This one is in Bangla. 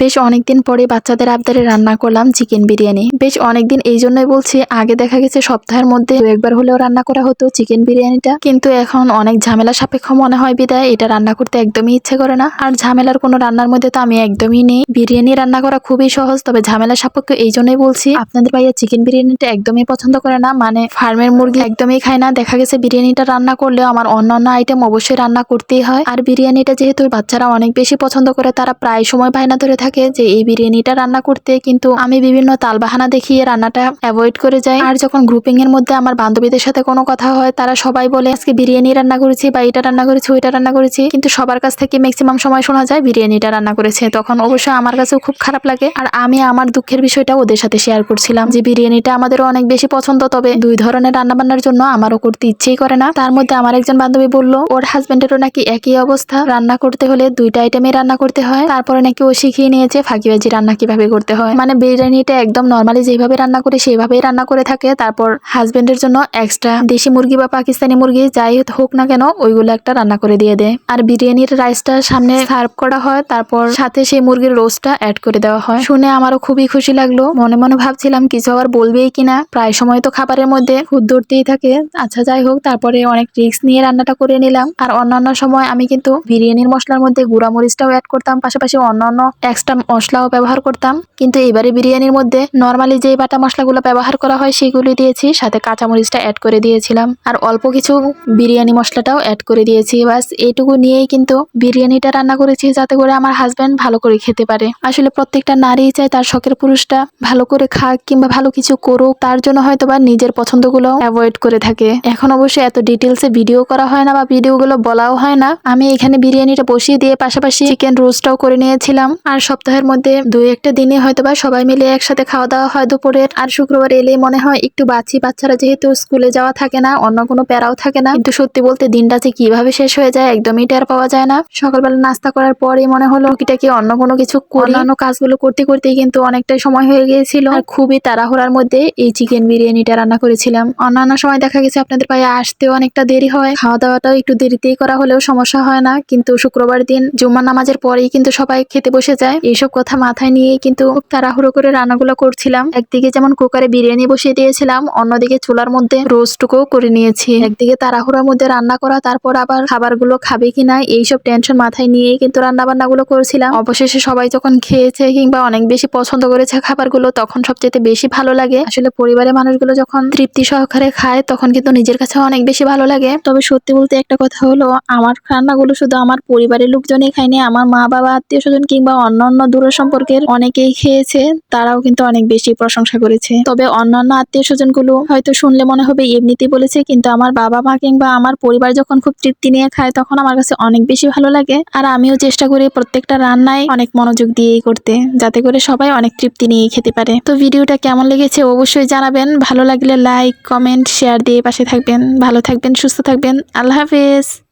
বেশ অনেকদিন পরে বাচ্চাদের আবদারে রান্না করলাম চিকেন বিরিয়ানি। বেশ অনেকদিন এই জন্যই বলছি, আগে দেখা গেছে সপ্তাহের মধ্যে একবার হলেও রান্না করা হতো চিকেন বিরিয়ানিটা। কিন্তু এখন অনেক ঝামেলা সাপেক্ষ মনে হয় বিদায়, এটা রান্না করতে একদমই ইচ্ছে করে না। আর ঝামেলার কোনো রান্নার মধ্যে তো আমি একদমই নেই। বিরিয়ানি রান্না করা খুবই সহজ, তবে ঝামেলা সাপেক্ষ এই জন্যই বলছি, আপনাদের ভাইয়া চিকেন বিরিয়ানিটা একদমই পছন্দ করে না। মানে ফার্মের মুরগি একদমই খায় না। দেখা গেছে বিরিয়ানিটা রান্না করলেও আমার অন্যান্য আইটেম অবশ্যই রান্না করতেই হয়। আর বিরিয়ানিটা যেহেতু বাচ্চারা অনেক বেশি পছন্দ করে, তারা প্রায় সময় বায়না ধরে থাকে যে এই বিরিয়ানিটা রান্না করতে, কিন্তু আমি বিভিন্ন তালবাহানা দেখিয়ে রান্নাটা অ্যাভয়েড করে যাই। আর যখন গ্রুপিং এর মধ্যে আমার বান্ধবীদের সাথে কোনো কথা হয়, তারা সবাই বলে, আজকে বিরিয়ানি রান্না করেছি বা এটা রান্না করেছি, ওইটা রান্না করেছি। কিন্তু সবার কাছ থেকে ম্যাক্সিমাম সময় শোনা যায় বিরিয়ানিটা রান্না করেছে। তখন অবশ্যই আমার কাছেও খুব খারাপ লাগে। আর আমি আমার দুঃখের বিষয়টা ওদের সাথে শেয়ার করছিলাম যে বিরিয়ানিটা আমাদেরও অনেক বেশি পছন্দ, তবে দুই ধরনের রান্না বান্নার জন্য আমারও করতে ইচ্ছেই করে না। তার মধ্যে আমার একজন বান্ধবী বলল, ওর হাজবেন্ডেরও নাকি একই অবস্থা। রান্না করতে হলে দুইটা আইটেমে রান্না করতে হয়। তারপরে নাকি ও শিখিয়ে নিয়েছে ফাঁকিবাজি রান্না কীভাবে করতে হয়? মানে বিরিয়ানিটা একদম নর্মালি যেভাবে রান্না করে সেইভাবেই রান্না করে থাকে। তারপর হাজবেন্ডের জন্য এক্সট্রা দেশি মুরগি বা পাকিস্তানি মুরগি, যাই হোক না কেন, ওইগুলো একটা রান্না করে দিয়ে দেয়। আর বিরিয়ানির রাইসটা সামনে সার্ভ করা হয়, তারপর সাথে সেই মুরগির রোস্টটা অ্যাড করে দেওয়া হয়। শুনে আমারও খুবই খুশি লাগল। মনে মনে ভাবছিলাম, কিছু আবার বলবেই কিনা প্রায় সময় তো খাবারের মধ্যে খুদ ধরতেই থাকে। আচ্ছা যাই হোক, তারপরে অনেক রিস্ক নিয়ে রান্নাটা করে নিলাম। আর অন্যান্য সময় আমি কিন্তু বিরিয়ানির মশলার মধ্যে গুঁড়া মরিচটাও অ্যাড করতাম। পাশাপাশি অন্যান্য এক্সট্রা মশলাও ব্যবহার করতাম। কিন্তু এবারে বিরিয়ানির মধ্যে নর্মালি যে বাটা মশলাগুলো ব্যবহার করা হয় সেগুলি দিয়েছি, সাথে কাঁচামরিচটা অ্যাড করে দিয়েছিলাম। আর অল্প কিছু বিরিয়ানি মশলাটাও অ্যাড করে দিয়েছি। বাস এইটুকু নিয়েই কিন্তু বিরিয়ানিটা রান্না করেছি যাতে করে আমার হাজব্যান্ড ভালো করে খেতে পারে। আসলে প্রত্যেকটা নারী চায় তার শখের পুরুষটা ভালো করে খাক কিংবা ভালো কিছু করুক, তার জন্য হয়তো বা নিজের পছন্দগুলো অ্যাভয়েড করে থাকে। এখন অবশ্যই এত ডিটেলসে ভিডিও করা হয় না বা ভিডিওগুলো বলাও হয় না। আমি এখানে বিরিয়ানিটা বসিয়ে দিয়ে পাশাপাশি চিকেন রোস্টটাও করে নিয়েছিলাম। আর সপ্তাহের মধ্যে দুই একটা দিনে হয়তো বা সবাই মিলে একসাথে খাওয়া দাওয়া হয় দুপুরের। আর শুক্রবার এলে মনে হয় একটু বাচ্চি বাচ্চারা যেহেতু স্কুলে যাওয়া থাকে না অন্য কোনো প্যারাও থাকে না। কিন্তু সত্যি বলতে দিনটা যে কীভাবে শেষ হয়ে যায় একদমই টের পাওয়া যায় না। সকালবেলা নাস্তা করার পরেই মনে হলো কি অন্য কোনো কিছু অন্যান্য কাজগুলো করতে করতেই কিন্তু অনেকটাই সময় হয়ে গিয়েছিল। আর খুবই তাড়াহুড়ার মধ্যে এই চিকেন বিরিয়ানিটা রান্না করেছিলাম। অন্যান্য সময় দেখা গেছে আপনাদের পায়ে আসতেও অনেকটা দেরি হয়। খাওয়া দাওয়াটাও একটু দেরিতেই করা হলেও সমস্যা হয় না। কিন্তু শুক্রবার দিন জুম্মা নামাজের পরেই কিন্তু সবাই খেতে বসে যায়। এইসব কথা মাথায় নিয়েই কিন্তু তাড়াহুড়ো করে রান্নাগুলো করছিলাম। একদিকে যেমন কুকারে বিরিয়ানি বসিয়ে দিয়েছিলাম, অন্যদিকে চুলার মধ্যে রোস্টটুকুও করে নিয়েছি। একদিকে তাড়াহুড়োর মধ্যে রান্না করা, তারপর আবার খাবারগুলো খাবে কিনা এইসব টেনশন মাথায় নিয়েই কিন্তু রান্না বান্নাগুলো করছিলাম। অবশেষে সবাই যখন খেয়েছে কিংবা অনেক বেশি পছন্দ করেছে খাবারগুলো, তখন সবচেয়ে বেশি ভালো লাগে। আসলে পরিবারের মানুষগুলো যখন তৃপ্তি সহকারে খায়, তখন কিন্তু নিজের কাছে অনেক বেশি ভালো লাগে। তবে সত্যি বলতে একটা কথা হলো, আমার রান্নাগুলো শুধু আমার পরিবারের লোকজনই খায়নি, আমার মা বাবা আত্মীয় স্বজন কিংবা অন্যান্য দূর সম্পর্কের অনেকেই খেয়েছে, তারাও কিন্তু অনেক বেশি প্রশংসা করেছে। তবে অন্যান্য আত্মীয় স্বজনগুলো হয়তো শুনলে মনে হবে এমনিতেই বলেছে, কিন্তু আমার বাবা মা কিংবা আমার পরিবার যখন খুব তৃপ্তি নিয়ে খায়, তখন আমার কাছে অনেক বেশি ভালো লাগে। আর আমিও চেষ্টা করি প্রত্যেকটা রান্নায় অনেক মনোযোগ দিয়েই করতে, যাতে করে সবাই অনেক তৃপ্তি নিয়ে খেতে পারে। তো ভিডিওটা কেমন লেগেছে অবশ্যই জানাবেন। ভালো লাগলে লাইক, কমেন্ট, শেয়ার দিয়ে পাশে থাকবেন। ভালো থাকবেন, সুস্থ থাকবেন। আল্লাহ হাফেজ।